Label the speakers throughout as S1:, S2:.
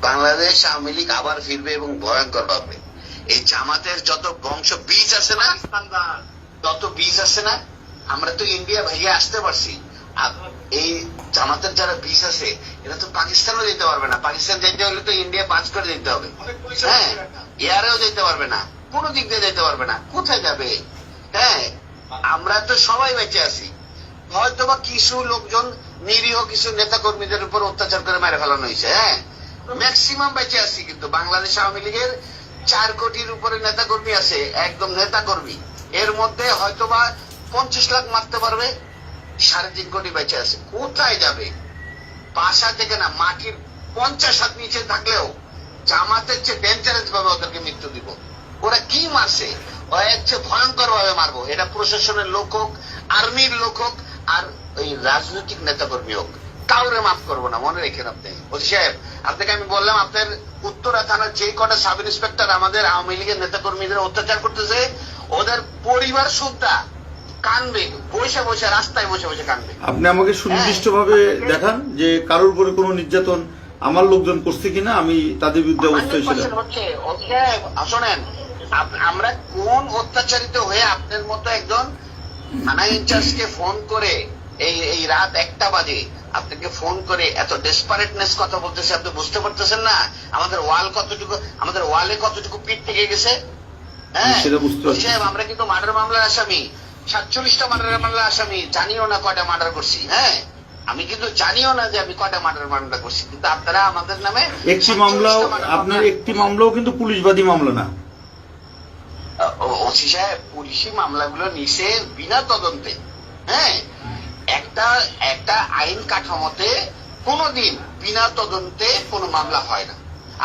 S1: বাংলাদেশ আওয়ামী লীগ আবার ফিরবে এবং ভয়ঙ্কর হবে এই জামাতের যত বংশ বীজ আছে না তত বীজ আছে না আমরা তো ইন্ডিয়া ভাইয়া আসতে পারছি। এই জামাতের যারা বীজ আছে এরা তো পাকিস্তানও যেতে পারবে না। পাকিস্তান যেতে হলে তো ইন্ডিয়া পাঁচ করে যেতে হবে। হ্যাঁ এয়ারেও যেতে পারবে না। কোনো দিক দিয়ে যেতে পারবে না। কোথায় যাবে? হ্যাঁ আমরা তো সবাই বেঁচে আছি। হয়তো বা কিছু লোকজন নিরীহ কিছু নেতা কর্মীদের উপর অত্যাচার করে মেরে ফেলানো হয়েছে হ্যাঁ। ম্যাক্সিমাম বেঁচে আছি কিন্তু বাংলাদেশ আওয়ামী লীগের চার কোটির উপরে নেতা কর্মী আছে, একদম নেতা কর্মী এর মধ্যে হয়তো বা পঞ্চাশ লাখ মারতে পারবে, সাড়ে তিন কোটি বেঁচে আছে। কোথায় যাবে? বাসা থেকে না, মাটির পঞ্চাশ হাত নিচে থাকলেও জামাতের চেয়ে ডেঞ্জারাস ভাবে ওদেরকে মৃত্যু দিব। ওরা কি মারছে? এর চেয়ে ভয়ঙ্কর ভাবে মারবো। এটা প্রশাসনের লোক হোক, আর্মির লোক হোক, আর ওই রাজনৈতিক নেতা কর্মী হোক। কাউরে মাফ করব না মনে রেখেন আপনি। ওসি সাহেব আপনাকে আমি বললাম আপনার উত্তরা থানার যে কটা সাব ইন্সপেক্টর আমাদের আওয়ামী লীগের নেতা কর্মীদের অত্যাচার করতেছে ওদের পরিবার সুদ্ধা কানবে বসে বসে রাস্তায় বসে বসে কানবে।
S2: আপনি আমাকে সুনির্দিষ্টভাবে দেখান যে কারোর উপরে কোনো নির্যাতন আমার লোকজন করছে কিনা আমি তাদের বিরুদ্ধে অবস্থায় ছিলাম।
S1: 100% হচ্ছে শোনেন আমরা কোন অত্যাচারিত হয়ে আপনার মতো একজন থানা ইনচার্জকে ফোন করে এই এই রাত একটা বাজে। আপনাকে ফোন করে এত ডেসপারেটনেস কথা বলতেছে আপনি বুঝতে পারতেছেন না? আমাদের ওয়াল কতটুকু আমাদের ওয়ালে কতটুকু পিঠ থেকে গেছে? হ্যাঁ? আমরা কিন্তু মার্ডার মামলার আসামি। সাতচল্লিশটা মার্ডার মামলার আসামি জানিও না কয়টা মার্ডার করছি হ্যাঁ? আমি কিন্তু জানিও না যে আমি কয়টা মার্ডার মামলা করছি কিন্তু আপনারা আমাদের নামে
S2: একটি মামলাও আপনার একটি মামলাও কিন্তু পুলিশবাদী মামলা না।
S1: ওসি সাহেব পুলিশি মামলাগুলো নিছে বিনা তদন্তে হ্যাঁ? একটা একটা আইন কাঠামোতে কোনোদিন বিনা তদন্তে কোনো মামলা হয় না।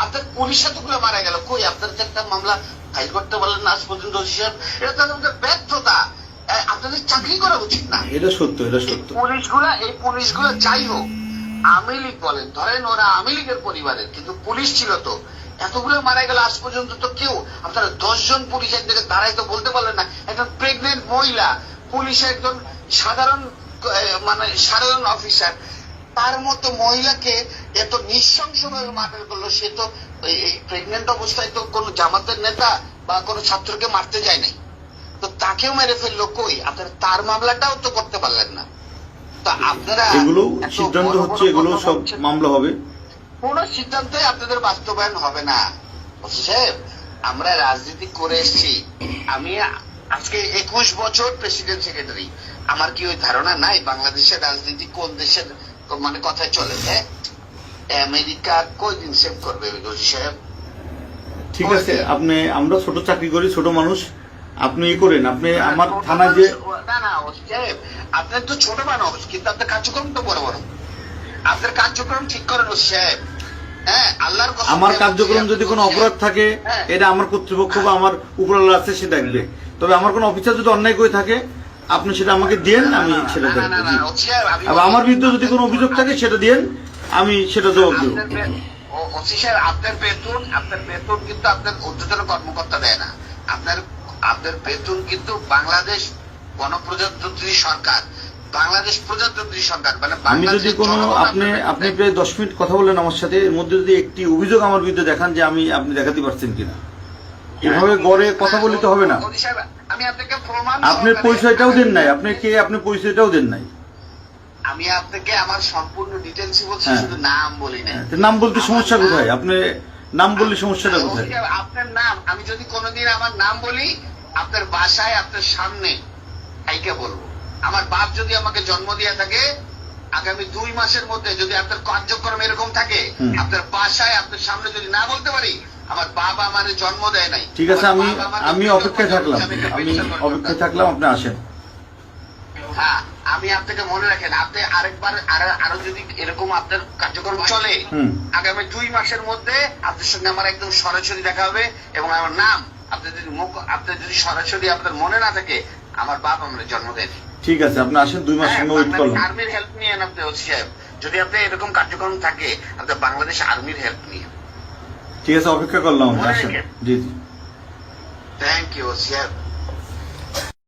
S1: আপনার পুলিশ এতগুলো মারা গেল। কই আপনার একটা মামলা ফাইল করতে বললেন না আজ পর্যন্ত এটা তো আমাদের ব্যর্থতা। আপনাদের চাকরি করা উচিত না।
S2: এটা সত্য এটা সত্য।
S1: পুলিশগুলা এই পুলিশগুলো যাই হোক আওয়ামী লীগ বলেন ধরেন ওরা আওয়ামী লীগের পরিবারের কিন্তু পুলিশ ছিল তো। এতগুলো মারা গেল আজ পর্যন্ত তো কেউ আপনারা দশজন পুলিশ এক জায়গায় দাঁড়াই তো বলতে পারলেন না। একজন প্রেগনেন্ট মহিলা পুলিশ একজন সাধারণ মানে সাধারণ অফিসার তার মতো মহিলাকে এত নৃশংসভাবে মার্ডার করল সে তো এই প্রেগনেন্ট অবস্থায় তো কোনো জামাতের নেতা বা কোনো ছাত্রকে মারতে যায় নাই। তো তাকেও মেরে ফেলল কই? আপনারা তার মামলাটাও তো করতে পারলেন না। তা আপনারা
S2: এগুলো সিদ্ধান্ত হচ্ছে এগুলো সব মামলা হবে।
S1: কোন সিদ্ধান্তে আপনাদের বাস্তবায়ন হবে না। সাহেব আমরা রাজনীতি করে এসেছি। আমি আজকে একুশ বছর প্রেসিডেন্ট সেক্রেটারি আমার কি ওই ধারণা নাই বাংলাদেশের রাজনীতি কোন দেশের মানে কথায় চলে? হ্যাঁ আমেরিকা কয়দিন সেভ করবে ওসি সাহেব?
S2: ঠিক আছে আপনি আমরা ছোট চাকরি করি ছোট মানুষ। আপনি ই করেন আপনি আমার থানায় যে
S1: না না আপনার তো ছোট মানুষ কিন্তু আপনার কার্যক্রম তো বড় বড়। আপনার কার্যক্রম ঠিক করেন সাহেব।
S2: আমার কার্যক্রম যদি কোনো অপরাধ থাকে
S1: হ্যাঁ।
S2: এটা আমার কর্তৃপক্ষ বা আমার উপরওয়ালা আছে সে দেখবে। তবে আমার কোনো অফিসার যদি অন্যায় করে থাকে আপনি সেটা আমাকে দেন আমি সেটা দেখব আবার আমার বিরুদ্ধে যদি কোনো অভিযোগ থাকে সেটা দেন আমি সেটা জবাব দেবো।
S1: ওসি আপনার বেতন আপনার বেতন কিন্তু আপনার ঊর্ধ্বতন কর্মকর্তা দেয় না। আপনার আপনার বেতন কিন্তু বাংলাদেশ গণপ্রজাতন্ত্রী সরকার। বাংলাদেশ প্রজাতন্ত্রী সরকার মানে
S2: আমি যদি কোনো আপনি আপনি প্রায় দশ মিনিট কথা বললেন আমার সাথে এর মধ্যে যদি একটি অভিযোগ আমার বিরুদ্ধে দেখান যে আমি আপনি দেখাতে পারছেন কিনা। এভাবে গড়ে কথা বলিতে হবে না।
S1: আমি আপনাকে প্রমাণ
S2: আপনার পরিচয়টাও দেন নাই। আপনি কে আপনার পরিচয়টাও দেন নাই।
S1: আমি আপনাকে আমার সম্পূর্ণ ডিটেলস বলছি
S2: হ্যাঁ।
S1: শুধু নাম বলি না
S2: নাম বলতে সমস্যা কোথায়? আপনি নাম বললে সমস্যাটা কোথায়?
S1: আপনার নাম আমি যদি কোনোদিন আমার নাম বলি আপনার বাসায় আপনার সামনে আইকে বলব। আমার বাপ যদি আমাকে জন্ম দিয়ে থাকে আগামী দুই মাসের মধ্যে যদি আপনার কার্যক্রম এরকম থাকে আপনার বাসায় আপনার সামনে যদি না বলতে পারি আমার বাবা আমার জন্ম দেয় নাই।
S2: ঠিক আছে আমি আমি
S1: জন্ম
S2: অপেক্ষায় থাকলাম।
S1: আমি।
S2: অপেক্ষায় থাকলাম আপনি আসেন।
S1: হ্যাঁ আমি আপনাকে মনে রাখেন আপনি আরেকবার আরও আরও যদি এরকম আপনার কার্যক্রম চলে আগামী দুই মাসের মধ্যে আপনার সঙ্গে আমার একদম সরাসরি দেখা হবে এবং আমার নাম আপনি যদি মুখ আপনি যদি সরাসরি আপনার মনে না থাকে আমার বাপ আমার জন্ম দেয়নি
S2: ঠিক আছে আপনি আসেন দুই মাস সময় ওয়েট করলাম।
S1: আর্মির হেল্প নিয়ে আপনি সাহেব যদি আপনি এরকম কার্যক্রম থাকে আপনি বাংলাদেশ আর্মির হেল্প নিয়ে।
S2: ঠিক আছে অপেক্ষা করলাম আসেন। জি জি।
S1: থ্যাংক ইউ সাহেব